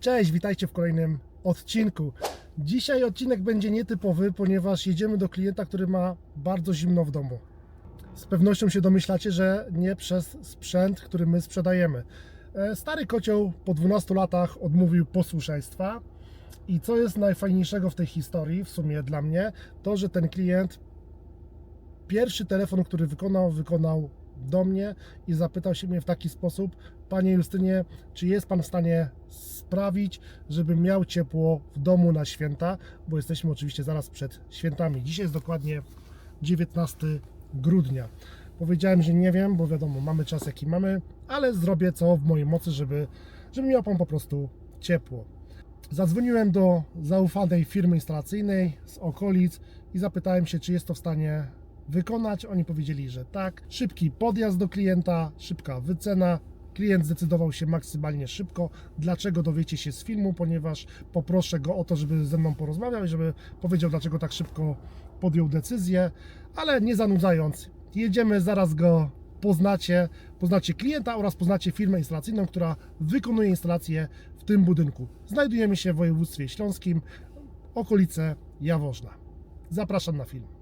Cześć, witajcie w kolejnym odcinku. Dzisiaj odcinek będzie nietypowy, ponieważ jedziemy do klienta, który ma bardzo zimno w domu. Z pewnością się domyślacie, że nie przez sprzęt, który my sprzedajemy. E, Stary kocioł po 12 latach odmówił posłuszeństwa. I co jest najfajniejszego w tej historii, w sumie dla mnie, to że ten klient pierwszy telefon, który wykonał, wykonał do mnie i zapytał się mnie w taki sposób: Panie Justynie, czy jest Pan w stanie sprawić, żebym miał ciepło w domu na święta? Bo jesteśmy oczywiście zaraz przed świętami. Dzisiaj jest dokładnie 19 grudnia. Powiedziałem, że nie wiem, bo wiadomo, mamy czas jaki mamy, ale zrobię co w mojej mocy, żeby, żeby miał Pan po prostu ciepło. Zadzwoniłem do zaufanej firmy instalacyjnej z okolic i zapytałem się, czy jest to w stanie wykonać. Oni powiedzieli, że tak. Szybki podjazd do klienta, szybka wycena. Klient zdecydował się maksymalnie szybko. Dlaczego dowiecie się z filmu? Ponieważ poproszę go o to, żeby ze mną porozmawiał i żeby powiedział, dlaczego tak szybko podjął decyzję. Ale nie zanudzając, jedziemy, zaraz go poznacie, poznacie klienta oraz poznacie firmę instalacyjną, która wykonuje instalację w tym budynku. Znajdujemy się w województwie śląskim, okolice Jaworzna. Zapraszam na film.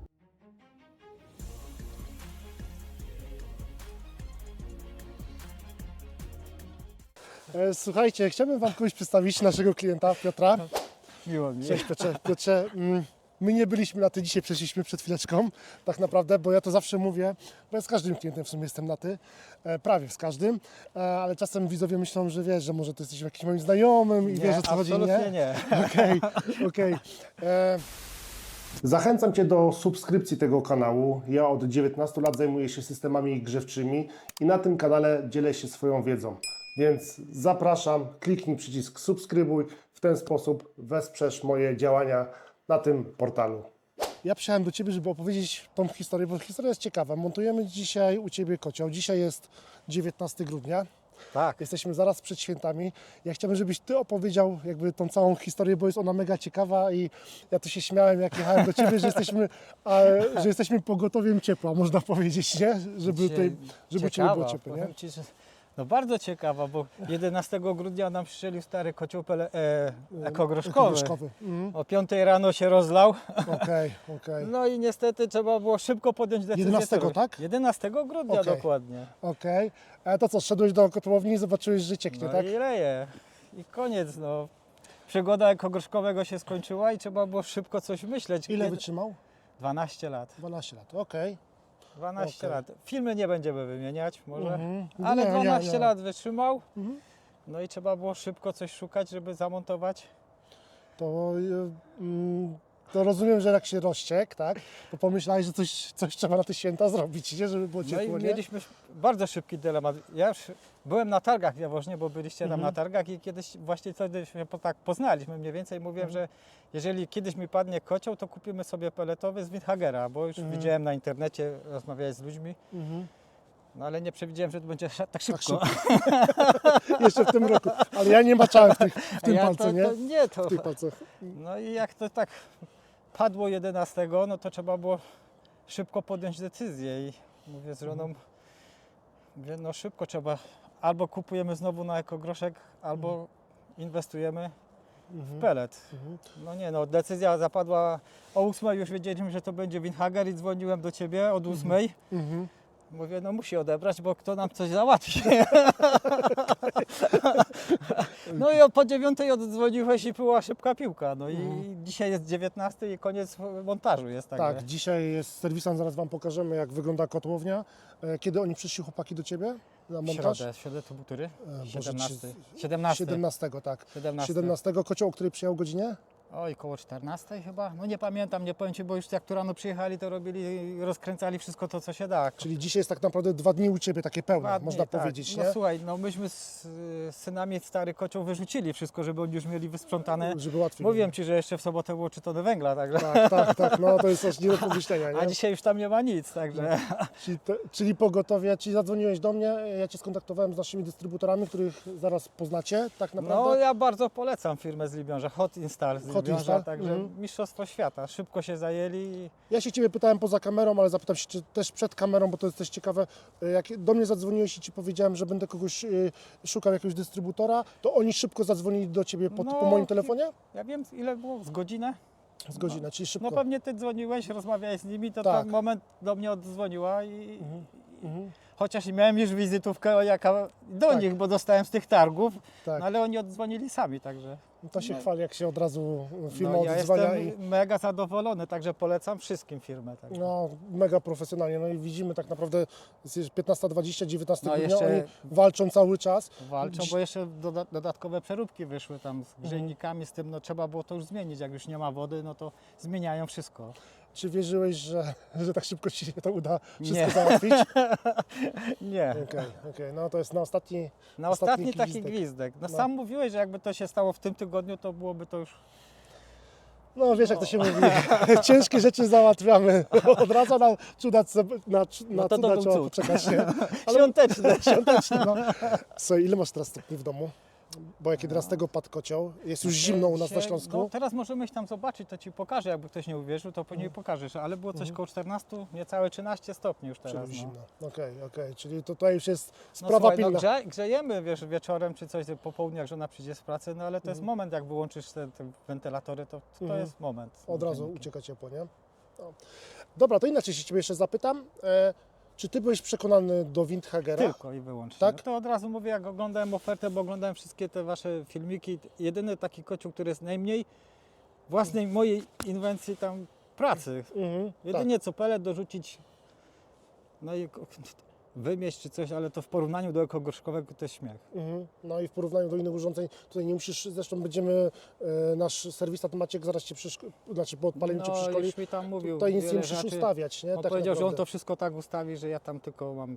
Słuchajcie, chciałbym Wam kogoś przedstawić, naszego klienta Piotra. Miło mi. Cześć Piotrze. Piotrze, mm, my nie byliśmy na ty, dzisiaj przeszliśmy przed chwileczką, tak naprawdę, bo ja to zawsze mówię, bo ja z każdym klientem w sumie jestem na ty, e, prawie z każdym, e, ale czasem widzowie myślą, że wiesz, że może ty jesteś jakimś moim znajomym i Nie, wiesz o co chodzi, absolutnie nie? nie. Okej, okej. E, Zachęcam Cię do subskrypcji tego kanału. Ja od 19 lat zajmuję się systemami grzewczymi i na tym kanale dzielę się swoją wiedzą. Więc zapraszam, kliknij przycisk subskrybuj. W ten sposób wesprzesz moje działania na tym portalu. Ja przyjechałem do Ciebie, żeby opowiedzieć tą historię, bo historia jest ciekawa. Montujemy dzisiaj u Ciebie kocioł. Dzisiaj jest 19 grudnia. Tak. Jesteśmy zaraz przed świętami. Ja chciałbym, żebyś Ty opowiedział jakby tą całą historię, bo jest ona mega ciekawa i ja tu się śmiałem, jak jechałem do Ciebie, że jesteśmy, a, że jesteśmy pogotowiem ciepła, można powiedzieć, nie? Żeby, tutaj, żeby Ciebie było ciepło, nie? Ci, że no bardzo ciekawa, bo 11 grudnia nam przystrzelił stary kocioł pele, e, ekogroszkowy. Ekogroszkowy. Mhm. O 5 rano się rozlał. Okej, okej. No i niestety trzeba było szybko podjąć decyzję. 11, co- tak? 11 grudnia Okej. dokładnie. Okej. A to co, szedłeś do kotłowni i zobaczyłeś, że cieknie, No tak? i leje. I koniec, no. Przygoda ekogroszkowego się skończyła i trzeba było szybko coś myśleć. Ile Kiedy- wytrzymał? 12 lat. 12 lat, okej. 12 Okej. lat. Filmy nie będziemy wymieniać może, Mhm. ale Nie, nie, 12 nie. lat wytrzymał. Mhm. No i trzeba było szybko coś szukać, żeby zamontować. To, mm, to rozumiem, że jak się rozciek, tak? To pomyślałeś, że coś, coś trzeba na te święta zrobić, nie? Żeby było No ciepło, i nie? mieliśmy bardzo szybki dylemat. Ja już byłem na targach w Jaworznie, bo byliście tam Mhm. na targach i kiedyś właśnie wtedy się po- tak poznaliśmy mniej więcej. Mówiłem, Mhm. że jeżeli kiedyś mi padnie kocioł, to kupimy sobie peletowy z Windhagera, bo już Mhm. widziałem na internecie, rozmawiałeś z ludźmi, Mhm. no ale nie przewidziałem, że to będzie tak szybko. Jeszcze w tym roku. Ale ja nie maczałem w, tych, w tym ja palcu, to, nie? To, nie, to, W tych palcach. No i jak to tak padło 11, no to trzeba było szybko podjąć decyzję i mówię z żoną, mówię, no szybko trzeba, albo kupujemy znowu na ekogroszek, albo inwestujemy w Mhm. pelet. Mhm. No nie no, decyzja zapadła o 8, już wiedzieliśmy, że to będzie Winhager i dzwoniłem do Ciebie od 8. Mhm. Mówię, no musi odebrać, bo kto nam coś załatwi. no i o- po dziewiątej oddzwoniłeś i była szybka piłka. No i Mhm. dzisiaj jest 19 i koniec montażu jest tak. Tak, dzisiaj jest serwisem, zaraz Wam pokażemy, jak wygląda kotłownia. E, Kiedy oni przyszli, chłopaki, do Ciebie na W montaż? środę, w środę to był który? E, Boże, 17. czy- 17. 17, tak. 17. 17 kocioł, o której przyjechał godzinie? Oj, koło 14 chyba? No nie pamiętam, nie powiem Ci, bo już jak tu rano przyjechali, to robili, rozkręcali wszystko to, co się da. Czyli dzisiaj jest tak naprawdę dwa dni u Ciebie, takie pełne, Dwa dni, można tak. powiedzieć, No nie? słuchaj, no myśmy z, z synami stary kocioł wyrzucili wszystko, żeby oni już mieli wysprzątane. Żeby łatwiej Mówiłem. Ci, że jeszcze w sobotę było czytone węgla, także. Tak, tak, tak, no to jest aż nie do pomyślenia, A nie? dzisiaj już tam nie ma nic, także. Czyli, te, czyli pogotowie, czyli zadzwoniłeś do mnie, ja Cię skontaktowałem z naszymi dystrybutorami, których zaraz poznacie, tak naprawdę. No ja bardzo polecam firmę z Libiąża, Hot Install z Hot także Mhm. mistrzostwo świata. Szybko się zajęli Ja się Ciebie pytałem poza kamerą, ale zapytam się czy też przed kamerą, bo to jest też ciekawe. Y, Jak do mnie zadzwoniłeś i Ci powiedziałem, że będę kogoś y, szukał, jakiegoś dystrybutora, to oni szybko zadzwonili do Ciebie po, No, po moim telefonie? ja wiem ile było, z godzinę? Z godziny, czyli szybko. No pewnie Ty dzwoniłeś, rozmawiałeś z nimi, to Tak. ten moment do mnie oddzwoniła i... Mhm. Chociaż miałem już wizytówkę jaka do Tak. nich, bo dostałem z tych targów, Tak, no ale oni oddzwonili sami, także... to się no. chwali, jak się od razu firma No, ja odzwania jestem i mega zadowolony, także polecam wszystkim firmę. Także. no, mega profesjonalnie. No i widzimy tak naprawdę jest 15.20, 19 No, grudnia, jeszcze- oni walczą cały czas. Walczą, bo jeszcze doda- dodatkowe przeróbki wyszły tam z grzejnikami, z tym no trzeba było to już zmienić. Jak już nie ma wody, no to zmieniają wszystko. Czy wierzyłeś, że, że tak szybko Ci się to uda wszystko Nie. załatwić? Nie. Okej, okej. No to jest na ostatni Na Ostatni ostatni, taki gwizdek. gwizdek. No, No. sam mówiłeś, że jakby to się stało w tym tygodniu, to byłoby to już... No wiesz jak to się mówi, ciężkie rzeczy załatwiamy. Od razu na cuda, na, na No to cuda trzeba poczekać. Świąteczne. Świąteczne, no. Słuchaj, ile masz teraz stopni w domu? Bo jak 11 padł kocioł, jest już zimno u nas na Śląsku. No, teraz możemy iść tam zobaczyć, to Ci pokażę. Jakby ktoś nie uwierzył, to później pokażesz. Ale było coś koło 14, niecałe 13 stopni już Czyli teraz. No. zimno. Okej, okej, czyli tutaj już jest No, sprawa słuchaj, no, pilna. grze, grzejemy wiesz, wieczorem czy coś po południu, jak żona przyjdzie z pracy, no ale to jest Mhm. moment, jak wyłączysz te, te wentylatory, to, to Mhm. jest moment. Od na razu ucieka ciepło, nie? No. Dobra, to inaczej się Ciebie jeszcze zapytam. E, czy Ty byłeś przekonany do Windhagera? Tylko i wyłącznie. Tak? No to od razu mówię, jak oglądałem ofertę, bo oglądałem wszystkie te Wasze filmiki. Jedyny taki kocioł, który jest najmniej własnej mojej inwencji tam pracy. Mhm, tak. Jedynie co pelet dorzucić, no i wymieść czy coś, ale to w porównaniu do ekogorzkowego to jest śmiech. Mhm. No i w porównaniu do innych urządzeń, tutaj nie musisz, zresztą będziemy, e, nasz serwisat Maciek zaraz Cię przyszko- znaczy po odpaleniu Cię no, przeszkoli. już mi tam mówił Tutaj nic nie wiele musisz rzeczy. ustawiać, nie? On Tak powiedział, że on naprawdę. to wszystko tak ustawi, że ja tam tylko mam.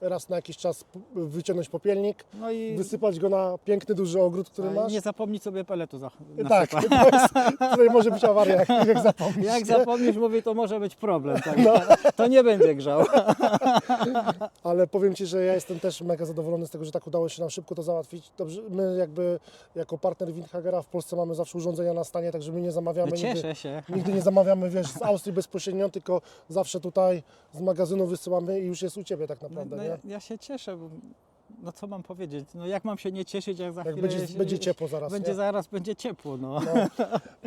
Raz na jakiś czas wyciągnąć popielnik, No i, wysypać go na piękny, duży ogród, który masz. nie zapomnieć sobie peletu za, tak, to jest, tutaj może być awaria, jak, jak zapomnisz. Jak zapomnisz, mówię, to może być problem. Tak? No. To nie będzie grzał. Ale powiem Ci, że ja jestem też mega zadowolony z tego, że tak udało się nam szybko to załatwić. Dobrze, my jakby jako partner Windhagera w Polsce mamy zawsze urządzenia na stanie, także my nie zamawiamy No nigdy, cieszę się. nigdy nie zamawiamy, wiesz, z Austrii bezpośrednio, tylko zawsze tutaj z magazynu wysyłamy i już jest u Ciebie tak No, naprawdę, no, nie? Ja, ja się cieszę, bo no co mam powiedzieć? No jak mam się nie cieszyć, jak za Jak chwilę będzie, się- będzie ciepło zaraz, Będzie nie? zaraz będzie ciepło, no. No,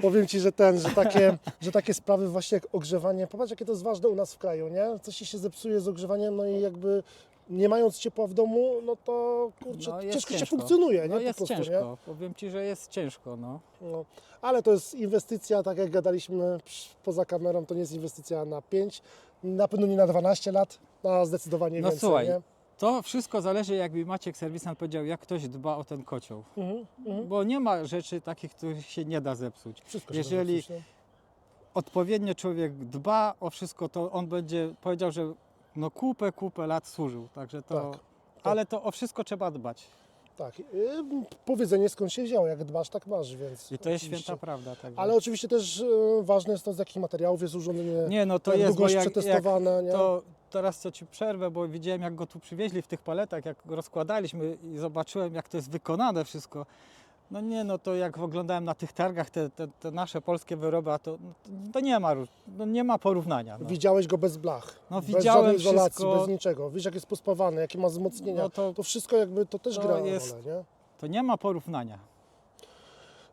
powiem Ci, że ten, że takie, że takie sprawy właśnie jak ogrzewanie, popatrz jakie to jest ważne u nas w kraju, nie? Coś się zepsuje z ogrzewaniem, no i jakby nie mając ciepła w domu, no to kurczę, No, jest ciężko, się ciężko. funkcjonuje, nie? No Po jest prostu, ciężko. Nie? Powiem Ci, że jest ciężko, no. No, ale to jest inwestycja, tak jak gadaliśmy poza kamerą, to nie jest inwestycja na 5, na pewno nie na 12 lat, a zdecydowanie No więcej, słuchaj, nie? To wszystko zależy, jakby Maciek serwisant powiedział, jak ktoś dba o ten kocioł. Mhm, mhm. Bo nie ma rzeczy takich, których się nie da zepsuć. Wszystko Jeżeli da zepsuć, odpowiednio człowiek dba o wszystko, to on będzie powiedział, że no kupę, kupę lat służył. Także to. Tak, Ale to o wszystko trzeba dbać. Tak, y, powiedzenie skąd się wzięło, jak dbasz, tak masz, więc I to jest oczywiście. święta prawda. Także. Ale oczywiście też y, ważne jest to, z jakich materiałów jest urządzenie, Nie, no to jak jest, bo jest jak, jak nie? to teraz co Ci przerwę, bo widziałem jak go tu przywieźli w tych paletach, jak go rozkładaliśmy i zobaczyłem jak to jest wykonane wszystko. No nie, no to jak oglądałem na tych targach te, te, te nasze polskie wyroby, a to, no to, nie ma, no nie ma porównania. No. Widziałeś go bez blach, No, bez widziałem żadnej izolacji, wszystko. bez niczego. Wiesz, jak jest pospawany, jakie ma wzmocnienia. No to, To wszystko jakby, to też gra jest- rolę, nie? to nie ma porównania.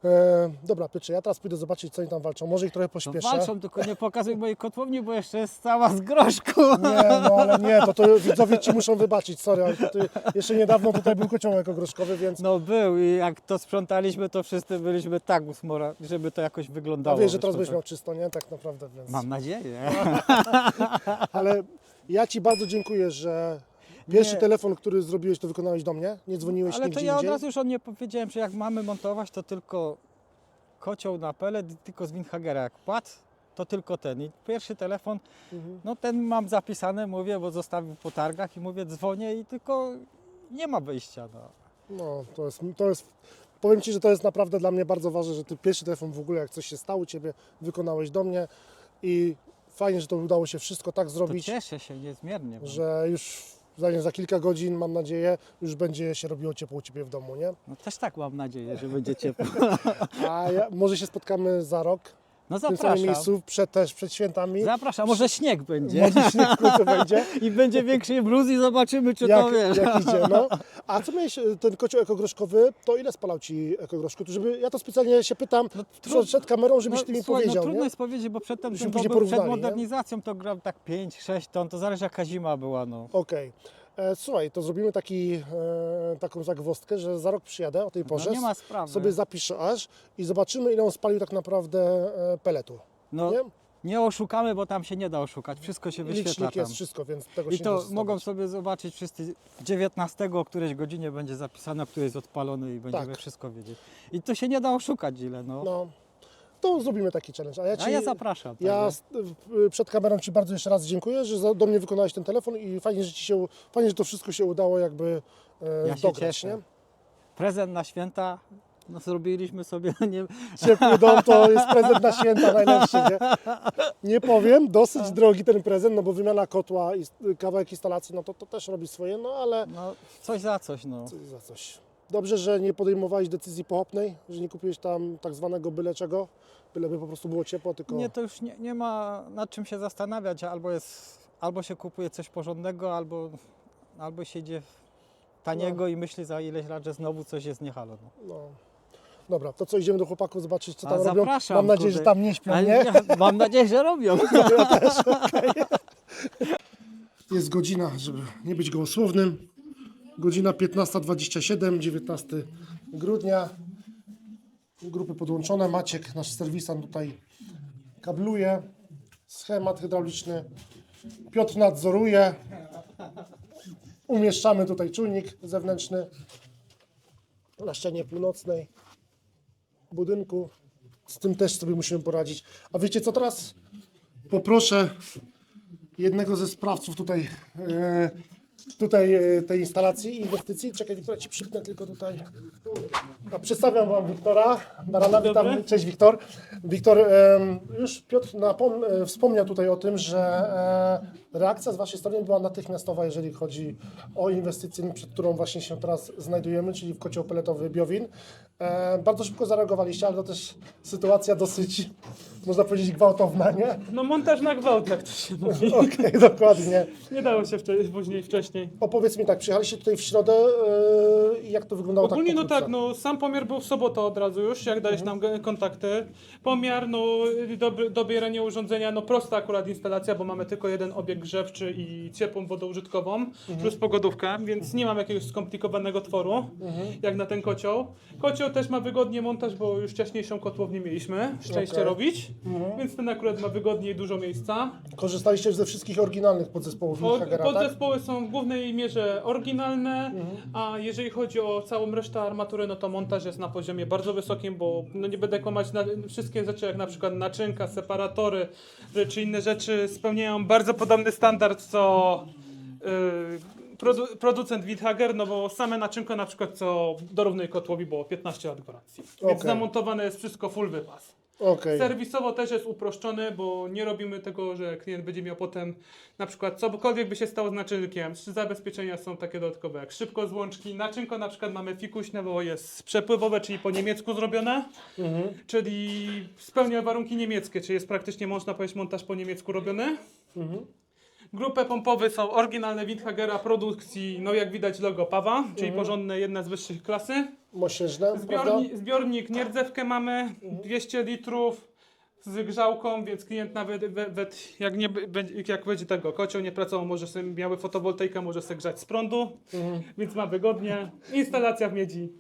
E, dobra, Pieczy, ja teraz pójdę zobaczyć, co oni tam walczą. Może ich trochę pośpieszę. walczą, tylko nie pokazuj mojej kotłowni, bo jeszcze jest cała z groszku. Nie, no ale nie, to, to widzowie ci muszą wybaczyć, sorry, ale to, ty- jeszcze niedawno tutaj był kociołek ogroszkowy, więc No był i jak to sprzątaliśmy, to wszyscy byliśmy tak usmora, żeby to jakoś a wyglądało. wiesz, że teraz będziesz tak- miał czysto, nie? Tak naprawdę, więc... Mam nadzieję. Ale ja Ci bardzo dziękuję, że pierwszy Nie. telefon, który zrobiłeś, to wykonałeś do mnie, nie dzwoniłeś Ale to ja od indziej. razu już on nie powiedziałem, że jak mamy montować, to tylko kocioł na pelet i tylko z Windhagera. Jak padł, to tylko ten. I pierwszy telefon, Mhm. no ten mam zapisany, mówię, bo zostawił po targach i mówię, dzwonię i tylko nie ma wyjścia. No. No, to jest, to jest, powiem Ci, że to jest naprawdę dla mnie bardzo ważne, że Ty pierwszy telefon w ogóle, jak coś się stało u Ciebie, wykonałeś do mnie i fajnie, że to udało się wszystko tak To zrobić, cieszę się niezmiernie. bo- że już Zanim za kilka godzin, mam nadzieję, już będzie się robiło ciepło u Ciebie w domu, nie? No też tak mam nadzieję, że będzie ciepło. A ja, może się spotkamy za rok No w tym samym zapraszam. miejscu, przed, też przed świętami. Zapraszam, może śnieg będzie. Może śnieg w końcu będzie. I będzie większy bluz i zobaczymy, czy Jak, to wiesz. jak idzie, no. A co miałeś, e, ten kocioł ekogroszkowy, to ile spalał Ci ekogroszku? To Żeby, ja to specjalnie się pytam przed, przed kamerą, żebyś Ty mi No, słuchaj, powiedział, no, trudno nie? jest powiedzieć, bo przedtem ten później przed nie? modernizacją to grał tak 5-6 ton, to zależy jaka zima była. No. Okej. E, Słuchaj, to zrobimy taki, e, taką zagwozdkę, że za rok przyjadę o tej porze, no nie ma sprawy. sobie zapiszę aż i zobaczymy, ile on spalił tak naprawdę e, peletu. no, Nie? nie oszukamy, bo tam się nie da oszukać. Wszystko się wyświetla Licznik tam. jest wszystko, więc tego I się nie to mogą sobie zobaczyć wszyscy 19 o którejś godzinie będzie zapisane, który jest odpalony i będziemy Tak. wszystko wiedzieć. I to się nie da oszukać ile, no. No, to zrobimy taki challenge. A ja, ci, A ja zapraszam. ja także. s- w- przed kamerą Ci bardzo jeszcze raz dziękuję, że za, do mnie wykonałeś ten telefon i fajnie, że Ci się, fajnie, że to wszystko się udało jakby e, Ja się dograć, cieszę. nie? Prezent na święta no, zrobiliśmy sobie, nie, Ciepły dom to jest prezent na święta najlepszy, nie? Nie powiem, dosyć drogi ten prezent, no bo wymiana kotła i kawałek instalacji, no to, to też robi swoje, no ale no coś za coś, no. coś za coś. Dobrze, że nie podejmowałeś decyzji pochopnej, że nie kupiłeś tam tak zwanego byle czego, byleby po prostu było ciepło, tylko... Nie, to już nie, nie ma nad czym się zastanawiać, albo jest, albo się kupuje coś porządnego, albo, albo się idzie taniego No. i myśli za ileś lat, że znowu coś jest nie halo. No. No. Dobra, to co, idziemy do chłopaków zobaczyć, co A, tam robią? Mam nadzieję, że tam nie śpią, Ale nie? ja, mam nadzieję, że robią. Jest godzina, żeby nie być gołosłownym. Godzina 15.27, 19 grudnia. Grupy podłączone. Maciek, nasz serwisant tutaj kabluje. Schemat hydrauliczny. Piotr nadzoruje. Umieszczamy tutaj czujnik zewnętrzny na ścianie północnej budynku. Z tym też sobie musimy poradzić. A wiecie co teraz? Poproszę jednego ze sprawców tutaj, e, tutaj e, tej instalacji, inwestycji. Czekaj, Wiktora, ci przypnę tylko tutaj. A przedstawiam Wam Wiktora Barana. Witam. Cześć Wiktor. Wiktor, już Piotr e, wspomniał tutaj o tym, że e, reakcja z Waszej strony była natychmiastowa, jeżeli chodzi o inwestycję, przed którą właśnie się teraz znajdujemy, czyli w kocioł peletowy Biowin. E, bardzo szybko zareagowaliście, ale to też sytuacja dosyć, można powiedzieć, gwałtowna, nie? No montaż na gwałt, jak to się mówi. Okej, dokładnie. Nie dało się wcze- później, wcześniej. Opowiedz mi tak, przyjechaliście tutaj w środę i jak to wyglądało Ogólnie tak no tak, no sam pomiar był w sobotę od razu już, jak dałeś nam ge- kontakty. Pomiar, no dob- dobieranie urządzenia, no prosta akurat instalacja, bo mamy tylko jeden obiekt grzewczy i ciepłą wodę użytkową, plus pogodówkę, więc nie mam jakiegoś skomplikowanego tworu, jak na ten kocioł. Kocioł też ma wygodnie montaż, bo już wcześniejszą kotłownię mieliśmy, szczęście Okej. robić, więc ten akurat ma wygodnie i dużo miejsca. Korzystaliście ze wszystkich oryginalnych podzespołów Pod, Hagera, tak? podzespoły są w głównej mierze oryginalne, a jeżeli chodzi o całą resztę armatury, no to montaż jest na poziomie bardzo wysokim, bo no nie będę kłamać, na, wszystkie rzeczy jak na przykład naczynka, separatory y, czy inne rzeczy spełniają bardzo podobny standard co y, produ, producent Withager, no bo same naczynko na przykład co do równej kotłowi było 15 lat gwarancji. Więc zamontowane jest wszystko full wypas. Okej, Serwisowo też jest uproszczony, bo nie robimy tego, że klient będzie miał potem na przykład cokolwiek by się stało z naczynkiem. Zabezpieczenia są takie dodatkowe jak szybko złączki. Naczynko na przykład mamy fikuśne, bo jest przepływowe, czyli po niemiecku zrobione, Mhm. czyli spełnia warunki niemieckie, czyli jest praktycznie można powiedzieć montaż po niemiecku robiony. Mhm. Grupy pompowe są oryginalne Windhagera produkcji, no jak widać logo Pawa, czyli Mhm. porządne, jedna z wyższych klasy. Mosiężne, prawda? Zbiorni, zbiornik nierdzewkę mamy, 200 litrów z grzałką, więc klient nawet, we- we- jak, nie, będzie- jak będzie tego kocioł nie pracował, może sobie miały fotowoltaikę, może sobie grzać z prądu, Mhm. więc ma wygodnie. Instalacja w miedzi.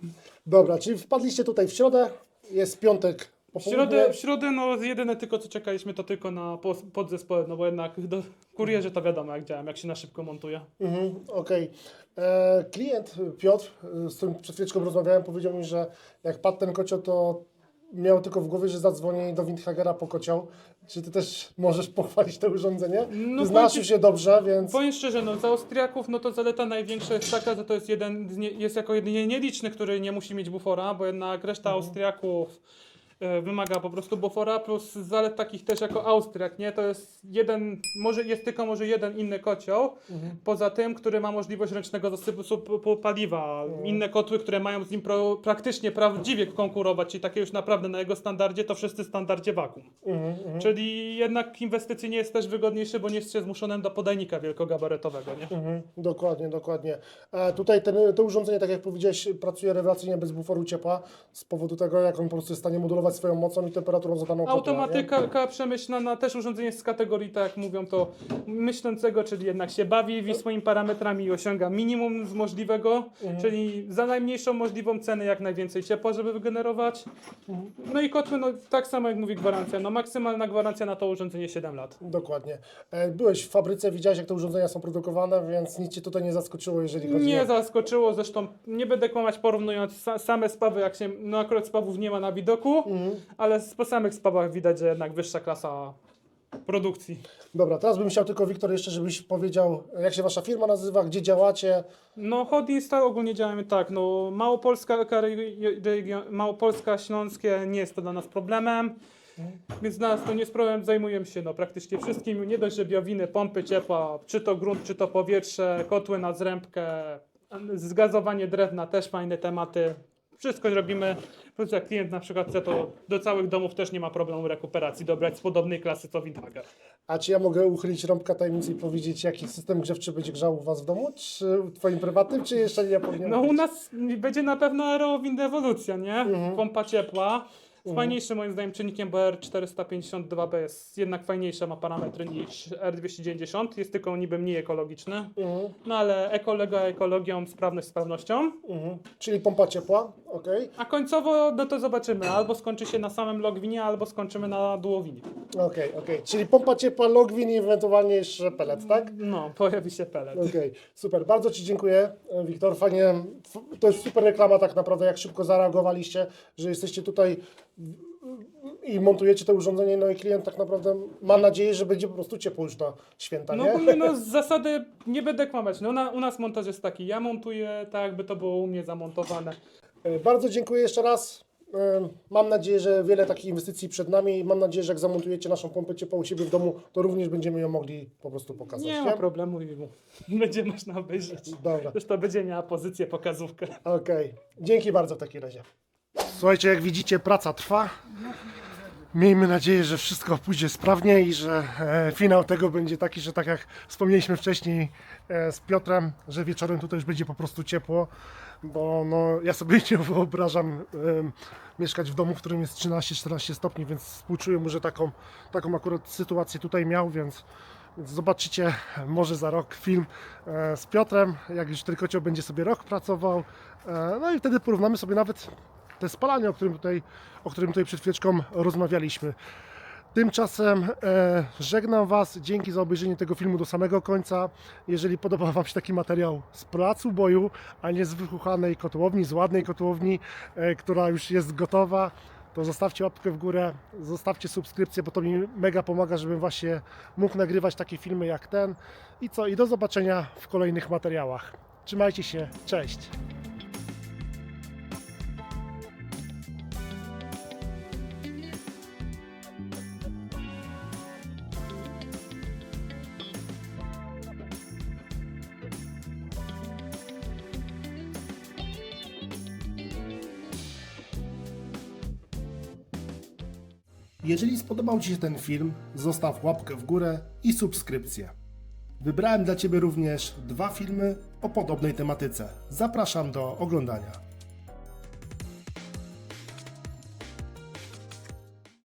Dobra, czyli wpadliście tutaj w środę, jest piątek W środę, w środę no jedyne tylko co czekaliśmy to tylko na pos- podzespoły, no bo jednak do, kurierzy to wiadomo jak działają, jak się na szybko montuje. Mhm, Okej. E, Klient Piotr, e, z którym przed chwileczką rozmawiałem, powiedział mi, że jak padł ten kocioł, to miał tylko w głowie, że zadzwoni do Windhagera po kocioł. Czy ty też możesz pochwalić to urządzenie? No znasz powiem- je dobrze, więc... Powiem szczerze, no za Austriaków, no to zaleta największa jest taka, że to jest jeden, z nie, jest jako jedynie nieliczny, który nie musi mieć bufora, bo jednak reszta Austriaków e, wymaga po prostu bufora, plus zalet takich też jako Austriak, nie? To jest jeden, może jest tylko może jeden inny kocioł, poza tym, który ma możliwość ręcznego zasypu paliwa. Inne kotły, które mają z nim pro, praktycznie prawdziwie konkurować, czyli takie już naprawdę na jego standardzie, to wszyscy standardzie wakum. Czyli jednak inwestycyjnie jest też wygodniejszy, bo nie jest się zmuszonym do podajnika wielkogabarytowego, nie? Mhm, dokładnie, dokładnie. E, tutaj ten, to urządzenie, tak jak powiedziałeś, pracuje rewelacyjnie bez buforu ciepła z powodu tego, jak on po prostu jest w stanie modulować swoją mocą i temperaturą zadaną kotła, nie? Automatyka przemyślana, też urządzenie z kategorii, tak jak mówią, to myślącego, czyli jednak się bawi wi- swoimi parametrami i osiąga minimum z możliwego, czyli za najmniejszą możliwą cenę jak najwięcej ciepła, żeby wygenerować. No i kotły, no tak samo jak mówi gwarancja, no maksymalna gwarancja na to urządzenie 7 lat. Dokładnie. E, byłeś w fabryce, widziałeś, jak te urządzenia są produkowane, więc nic Cię tutaj nie zaskoczyło, jeżeli chodzi Nie o... zaskoczyło, zresztą nie będę kłamać porównując sa, same spawy, jak się, no akurat spawów nie ma na widoku, ale po samych spawach widać, że jednak wyższa klasa produkcji. Dobra, teraz bym chciał tylko, Wiktor, jeszcze żebyś powiedział, jak się Wasza firma nazywa, gdzie działacie. No Hot Insta ogólnie działamy tak, no Małopolska, region, Małopolska, Śląskie nie jest to dla nas problemem, więc dla nas to nie jest problem, zajmujemy się no praktycznie wszystkim, nie dość, że biowiny, pompy ciepła, czy to grunt, czy to powietrze, kotły na zrębkę, zgazowanie drewna, też fajne tematy, wszystko robimy, plus jak klient na przykład chce, to do całych domów też nie ma problemu rekuperacji, dobrać z podobnej klasy co Windhager. A czy ja mogę uchylić rąbka tajemnicy i powiedzieć, jaki system grzewczy będzie grzał u Was w domu? Czy w Twoim prywatnym, czy jeszcze nie powinien No być? u nas będzie na pewno Aerowind ewolucja, nie? Mhm. Pompa ciepła. Z fajniejszym moim zdaniem czynnikiem, bo R452B jest jednak fajniejsze, ma parametry niż R290, jest tylko niby mniej ekologiczny. Mhm, No ale ekologia ekologią, sprawność sprawnością. mhm. Czyli pompa ciepła, okej. A końcowo no to zobaczymy, albo skończy się na samym logwinie, albo skończymy na duowinie. Okej, okej. Czyli pompa ciepła, logwin i ewentualnie jeszcze pelet, tak? No, pojawi się pelet. Okej, super. Bardzo Ci dziękuję, e, Wiktor. Fajnie. f- To jest super reklama tak naprawdę, jak szybko zareagowaliście, że jesteście tutaj i montujecie to urządzenie, no i klient tak naprawdę mam nadzieję, że będzie po prostu ciepło już na święta, No nie? ogólnie no z zasady nie będę kłamać, no na, u nas montaż jest taki, ja montuję tak jakby to było u mnie zamontowane. E, Bardzo dziękuję jeszcze raz. E, Mam nadzieję, że wiele takich inwestycji przed nami i mam nadzieję, że jak zamontujecie naszą pompę ciepła u siebie w domu, to również będziemy ją mogli po prostu pokazać. Nie ma problemu i mu będzie można obejrzeć. Dobra. Zresztą będzie miała pozycję, pokazówkę. Okej, dzięki bardzo w takim razie. Słuchajcie, jak widzicie, praca trwa. Miejmy nadzieję, że wszystko pójdzie sprawnie i że e, finał tego będzie taki, że tak jak wspomnieliśmy wcześniej e, z Piotrem, że wieczorem tutaj już będzie po prostu ciepło, bo no, ja sobie nie wyobrażam mieszkać w domu, w którym jest 13-14 stopni, więc współczuję mu, że taką, taką akurat sytuację tutaj miał, więc zobaczycie może za rok film e, z Piotrem, jak już tylko będzie sobie rok pracował. No i wtedy porównamy sobie nawet te spalanie, o którym tutaj, o którym tutaj przed chwileczką rozmawialiśmy. Tymczasem e, żegnam Was. Dzięki za obejrzenie tego filmu do samego końca. Jeżeli podoba Wam się taki materiał z placu boju, a nie z wychuchanej kotłowni, z ładnej kotłowni, e, która już jest gotowa, to zostawcie łapkę w górę, zostawcie subskrypcję, bo to mi mega pomaga, żebym właśnie mógł nagrywać takie filmy jak ten. I co? I do zobaczenia w kolejnych materiałach. Trzymajcie się, cześć! Jeżeli spodobał Ci się ten film, zostaw łapkę w górę i subskrypcję. Wybrałem dla Ciebie również dwa filmy o podobnej tematyce. Zapraszam do oglądania.